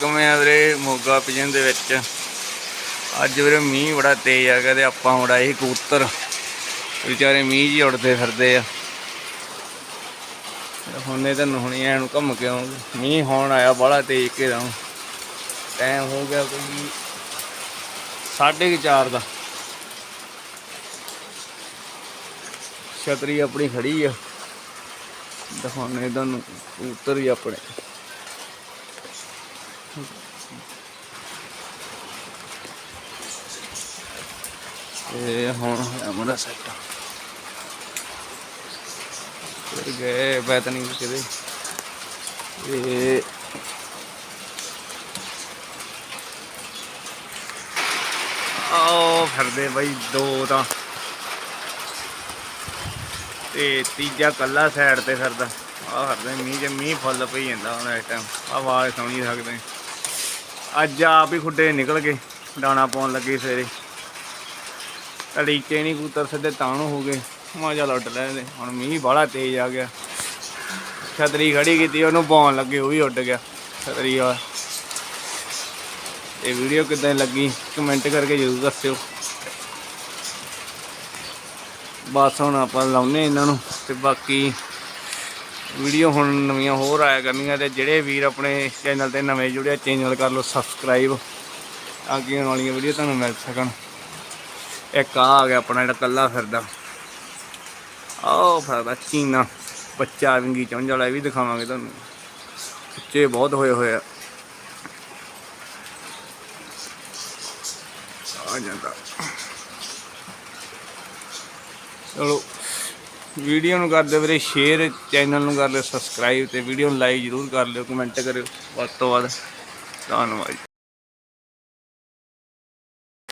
ਕਿਵੇਂ ਆ ਵੀਰੇ ਮੋਗਾ ਪਿਜਨ ਦੇ ਵਿੱਚ? ਅੱਜ ਵੀਰੇ ਮੀਂਹ ਬੜਾ ਤੇਜ਼ ਆ ਗਿਆ ਤੇ ਆਪਾਂ ਉਡਾਏ ਕਬੂਤਰ। ਵਿਚਾਰੇ ਮੀਂਹ ਜੀ ਉੜਦੇ ਫਿਰਦੇ ਆ। ਹੁਣੇ ਤਾਂ ਹੁਣੀ ਐ ਨੂੰ ਘੁੰਮ ਕੇ ਆਉਂਗੇ। ਮੀਂਹ ਹੋਣ ਆਇਆ ਬੜਾ ਤੇਜ਼ ਕੇ ਦਾ ਟਾਈਮ ਹੋ ਗਿਆ ਕੋਈ 4:30 ਦਾ। ਛਤਰੀ ਆਪਣੀ ਖੜੀ ਆ। ਦਿਖਾਉਣੇ ਤੁਹਾਨੂੰ ਕਬੂਤਰ ਹੀ ਆਪਣੇ। ਤੇ ਹੁਣ ਹੋਇਆ ਮੇਰਾ ਸੈੱਟ ਫਿਰ ਗਏ ਬੈਤਨੀ ਕਿਤੇ। ਇਹ ਆਓ ਫਿਰਦੇ ਬਈ ਦੋ ਤਾਂ। ਤੇ ਤੀਜਾ ਕੱਲਾ ਸਾਈਡ ਤੇ ਫਿਰਦਾ। ਆ ਫਿਰਦੇ ਮੀਂਹ ਜੇ ਮੀਂਹ ਫੁੱਲ ਪਈ ਜਾਂਦਾ ਹੁਣ ਇਸ ਟਾਈਮ ਆਵਾਜ਼ ਸੁਣੀ ਸਕਦੇ। ਅੱਜ ਆਪ ਹੀ ਖੁੱਡੇ ਨਿਕਲ ਗਏ ਦਾਣਾ ਪਾਉਣ ਲੱਗੇ ਸਵੇਰੇ। ਅੜੀਕੇ ਨਹੀਂ ਕੂਤਰ ਸਿੱਧੇ ਤਾਣੂ ਹੋ ਗਏ ਮਜਾ ਲੁੱਟ ਲੈਂਦੇ ਹੁਣ ਮੀਂਹ ਬੜਾ ਤੇਜ਼ ਆ ਗਿਆ। ਛਤਰੀ ਖੜੀ ਕੀਤੀ, ਉਹਨੂੰ ਪਾਉਣ ਲੱਗੇ, ਉਹ ਵੀ ਉੱਡ ਗਿਆ। ਛਤਰੀ ਆ ਇਹ ਵੀਡੀਓ ਕਿਦਾਂ ਲੱਗੀ, ਕਮੈਂਟ ਕਰਕੇ ਜ਼ਰੂਰ ਦੱਸਿਓ। ਬਸ ਹੁਣ ਆਪਾਂ ਲਾਉਨੇ ਇਹਨਾਂ ਨੂੰ, ਤੇ ਬਾਕੀ ਵੀਡੀਓ ਹੁਣ ਨਵੀਆਂ ਹੋਰ ਆਇਆ ਕਰਨੀਆਂ ਤੇ ਜਿਹੜੇ ਵੀਰ ਆਪਣੇ ਚੈਨਲ ਤੇ ਨਵੇਂ ਜੁੜਿਆ ਚੈਨਲ ਕਰ ਲਓ ਸਬਸਕ੍ਰਾਈਬ ਅੱਗੇ ਆਉਣ ਵਾਲੀਆਂ ਵੀਡੀਓ ਤੁਹਾਨੂੰ ਮਿਲ ਸਕਣ। ਇੱਕ ਆ ਆ ਗਿਆ ਆਪਣਾ ਜਿਹੜਾ ਕੱਲਾ ਫਿਰਦਾ। ਆਹ ਫਿਰਦਾ ਚੀਨਾ, ਬੱਚਾ ਵਿੰਗੀ ਚੁੰਝ ਵਾਲਾ, ਇਹ ਵੀ ਦਿਖਾਵਾਂਗੇ ਤੁਹਾਨੂੰ। ਬੱਚੇ ਬਹੁਤ ਹੋਏ ਹੋਏ ਆ। ਆ ਜਾਂਦਾ। ਚਲੋ। ਵੀਡੀਓ ਨੂੰ ਕਰ ਦਿਓ ਵੀਰੇ ਸ਼ੇਅਰ ਚੈਨਲ ਨੂੰ ਕਰ ਲਿਓ ਸਬਸਕ੍ਰਾਈਬ ਤੇ ਵੀਡੀਓ ਨੂੰ ਲਾਈਕ ਜ਼ਰੂਰ ਕਰ ਲਿਓ ਕਮੈਂਟ ਕਰਿਓ ਵੱਧ ਤੋਂ ਵੱਧ, ਧੰਨਵਾਦ ਜੀ।